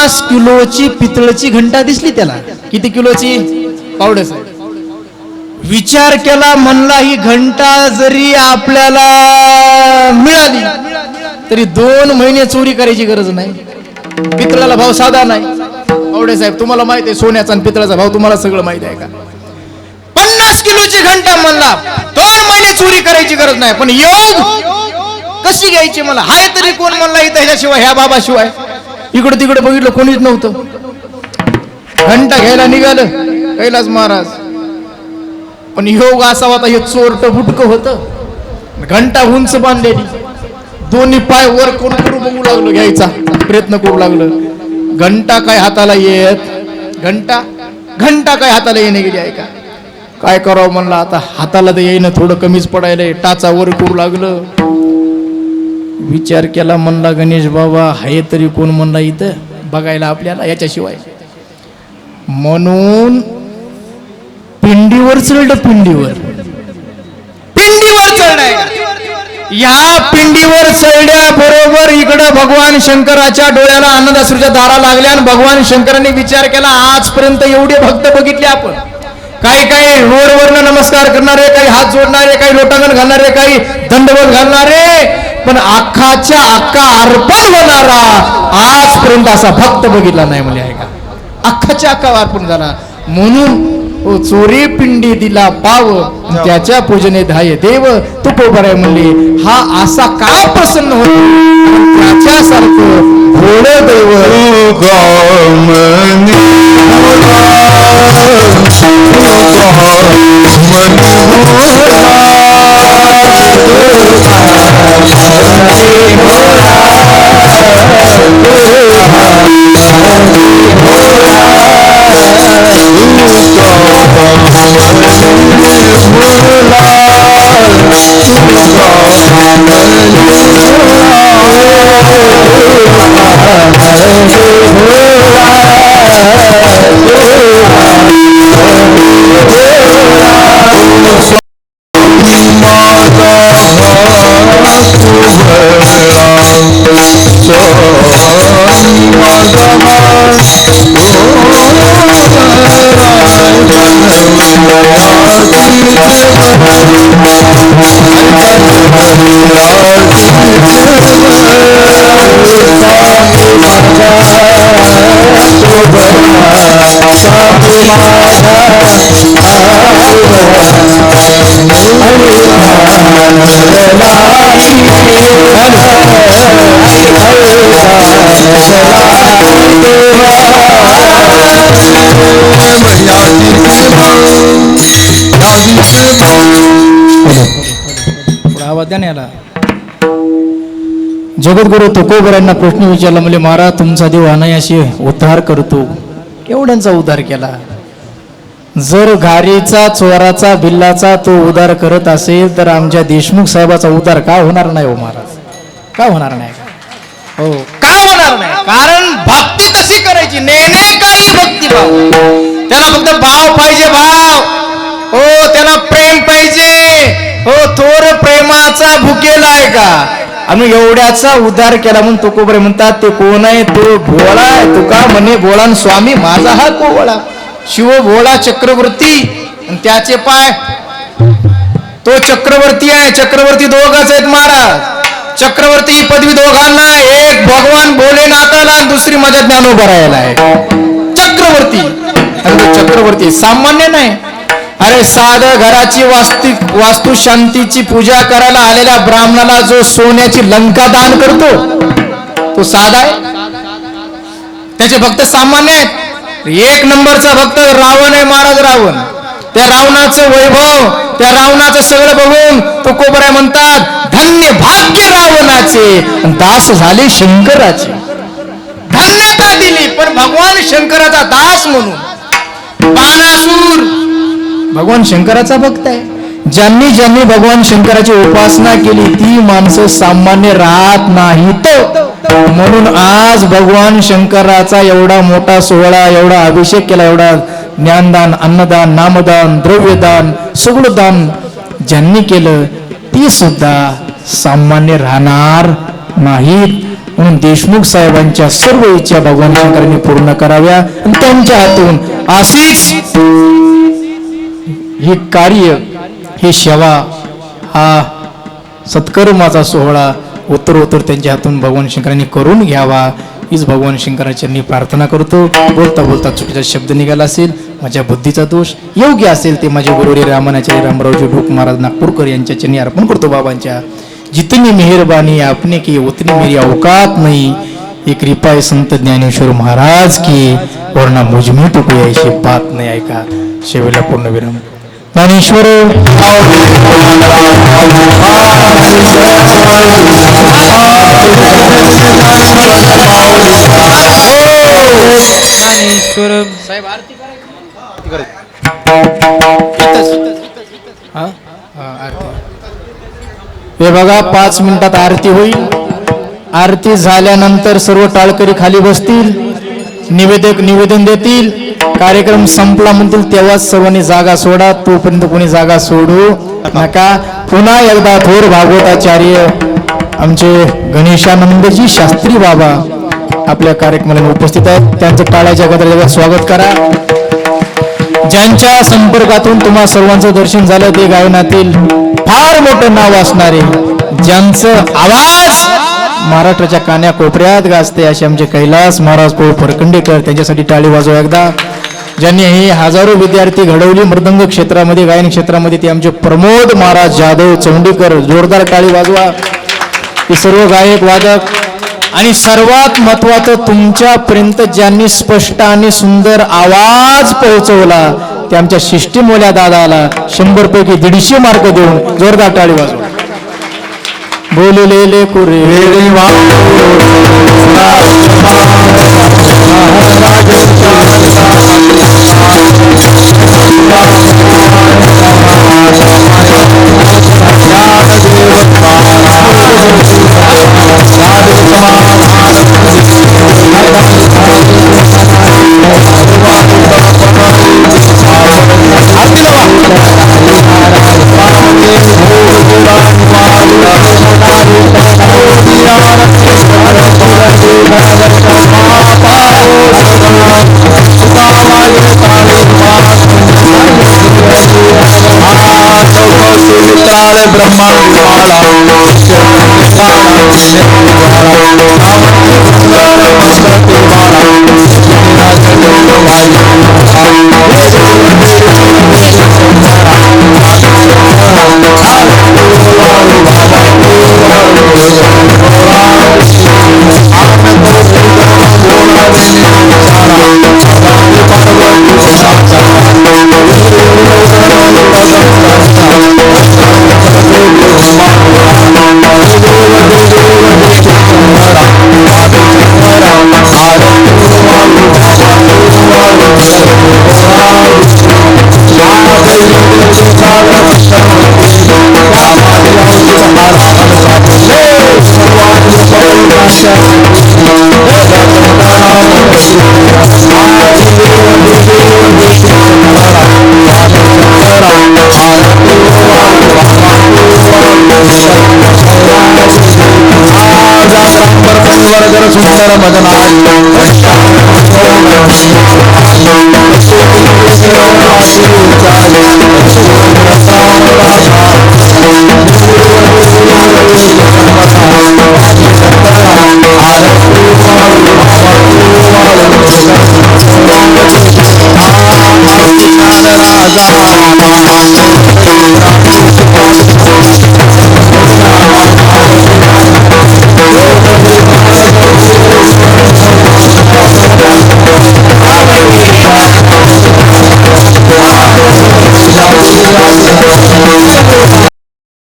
पन्नास किलोची पितळची घंटा दिसली त्याला. किती किलोची? पावडे विचार केला म्हणला ही घंटा जरी आपल्याला मिळाली तरी दोन महिने चोरी करायची गरज नाही. पितळाला भाव साधा नाही. पावडे साहेब तुम्हाला माहीत आहे सोन्याचा आणि पितळाचा भाव तुम्हाला सगळं माहिती आहे का? पन्नास किलोची घंटा म्हणला दोन महिने चोरी करायची गरज नाही पण योग कशी घ्यायची मला? हाय तरी कोण म्हणला इथं ह्याशिवाय ह्या बाबाशिवाय? इकडं तिकडे बघितलं कोणीच नव्हतं. घंटा घ्यायला निघालं. कैलास महाराज. पण योग असा होता हे चोरट बुटक होत. घंटा उंच बांधलेली. दोन्ही पाय वर करून करू बघू लागलो घ्यायचा प्रयत्न करू लागलो. घंटा काय हाताला येत? घंटा? घंटा काय हाताला येणे गेली आहे का काय करावं म्हणलं आता? हाताला तर येईन थोडं कमीच पडायला टाचा वर करू लागलं. विचार केला म्हणला गणेश बाबा हाय तरी कोण म्हणला इथं? बघायला आपल्याला याच्याशिवाय. म्हणून पिंडीवर चढलं पिंडीवर. पिंडीवर चढलाय या पिंडीवर चढल्याबरोबर इकडं भगवान शंकराच्या डोळ्याला आनंदाश्रूच्या दारा लागल्या आणि भगवान शंकरांनी विचार केला आजपर्यंत एवढे भक्त बघितले आपण. काही काही रोडवरनं नमस्कार करणारे काही हात जोडणारे काही लोटांगण घालणारे काही दंडवत घालणारे पण अख्खाच्या अख्खा अर्पण होणारा आजपर्यंत असा भक्त बघितला नाही म्हणजे आहे का? अख्खाच्या अख्खा अर्पण झाला. म्हणून ओ चोरी पिंडी दिला पाव त्याच्या पूजने धाय देव तू पोबराय म्हणले. हा असा का प्रसन्न होतो. त्याच्यासारखं भोळ देव थोडा जगद्गुरु तुकोबरांना प्रश्न विचारला म्हणजे महाराज तुमचा देव अनायाशी उद्धार करतो. एवढ्यांचा उद्धार केला. जर घारीचा चोराचा बिल्लाचा तो उद्धार करत असेल तर आमच्या देशमुख साहेबाचा उद्धार का होणार नाही हो महाराज? का होणार नाही? हो. का होणार नाही? कारण भक्ती तशी करायची. नेणे काही भक्ती भाव. त्याला फक्त भाव पाहिजे भाव. हो त्याला प्रेम पाहिजे. हो थोर कोणाचा भुकेला आहे का? आम्ही एवढ्याचा उद्धार केला म्हणून तुकोबरे म्हणतात ते कोण आहे? तो भोळा आहे. तुका म्हणे भोळा स्वामी माझा हा कोवळा. शिव भोळा चक्रवर्ती आणि त्याचे पाय. तो चक्रवर्ती आहे चक्रवर्ती दोघच आहेत महाराज. चक्रवर्ती ही पदवी दोघांना एक भगवान भोलेनाथाला आणि दुसरी माझ्या ज्ञानोबरायला आहे. चक्रवर्ती. आणि तो चक्रवर्ती सामान्य नाही. अरे साध घराची वास्तू वास्तू शांतीची पूजा करायला आलेल्या ब्राह्मणाला जो सोन्याची लंका दान करतो तो साधा आहे? त्याचे भक्त सामान्य आहेत. एक नंबरचा भक्त रावण आहे महाराज रावण. त्या रावणाचं वैभव त्या रावणाचं सगळं बघून तो कोबऱ्या म्हणतात धन्य भाग्य रावणाचे दास झाले शंकराचे. धन्यता दिली पण भगवान शंकराचा दास म्हणून. बाणासूर भगवान शंकराचा भक्त आहे. ज्यांनी ज्यांनी भगवान शंकराची उपासना केली ती माणसं सामान्य राहत नाहीत. म्हणून आज भगवान शंकराचा एवढा मोठा सोहळा एवढा अभिषेक केला एवढा ज्ञानदान अन्नदान नामदान द्रव्यदान सगळं दान ज्यांनी केलं ती सुद्धा सामान्य राहणार नाहीत. म्हणून देशमुख साहेबांच्या सर्व इच्छा भगवान शंकरांनी पूर्ण कराव्या. आणि त्यांच्या हातून अशीच हे कार्य हे सेवा हा सत्कर्माचा सोहळा उत्तरोत्तर त्यांच्या हातून भगवान शंकरांनी करून घ्यावा. हीच भगवान शंकराच्या मी प्रार्थना करतो. बोलता बोलता चुकीचा शब्द निघाला असेल माझ्या बुद्धीचा दोष योग्य असेल ते माझे गुरुरी रामानाचार्य रामरावजी ढोक महाराज नागपूरकर यांच्या चरणी अर्पण करतो बाबांच्या. जितनी मेहरबानी आपने की उतनी मेरी औकात नहीं. ही कृपा संत ज्ञानेश्वर महाराज की वर्णा मुजमी टुकू यायची बात नाही ऐका शेवेला पूर्ण विराम. ज्ञानेश्वर। ज्ञानेश्वर। हा, आरती. हे बघा पाच मिनिटात आरती होईल. आरती झाल्यानंतर सर्व टाळकरी खाली बसतील. निवेदक निवेदन देतील. कार्यक्रम संपला म्हणतील तेव्हाच सर्वांनी जागा सोडा. तोपर्यंत कोणी जागा सोडू नका. पुन्हा एकदा थोर भागवताचार्य आमचे गणेशानंदजी शास्त्री बाबा आपल्या कार्यक्रमाला उपस्थित आहेत. त्यांचं टाळ्याच्या गदर स्वागत करा. ज्यांच्या संपर्कातून तुम्हा सर्वांचं दर्शन झालं ते गायनातील फार मोठं नाव असणारे ज्यांचं आवाज महाराष्ट्राच्या कान्या कोपऱ्यात गाजते असे आमचे कैलास महाराज पोळ फरकंडेकर त्यांच्यासाठी टाळी वाजवा एकदा. ज्यांनी ही हजारो विद्यार्थी घडवली मृदंग क्षेत्रामध्ये गायन क्षेत्रामध्ये ते आमचे प्रमोद महाराज जाधव चौंडीकर. जोरदार टाळी वाजवा. हे सर्व गायक वादक आणि सर्वात महत्वाचं तुमच्यापर्यंत ज्यांनी स्पष्ट आणि सुंदर आवाज पोहोचवला ते आमच्या शिष्टीमोल्या दादाला शंभर पैकी दीडशे मार्क देऊन जोरदार टाळी वाजवा. बोललेले कुरे. ब्रह्मा विमाला सुंदर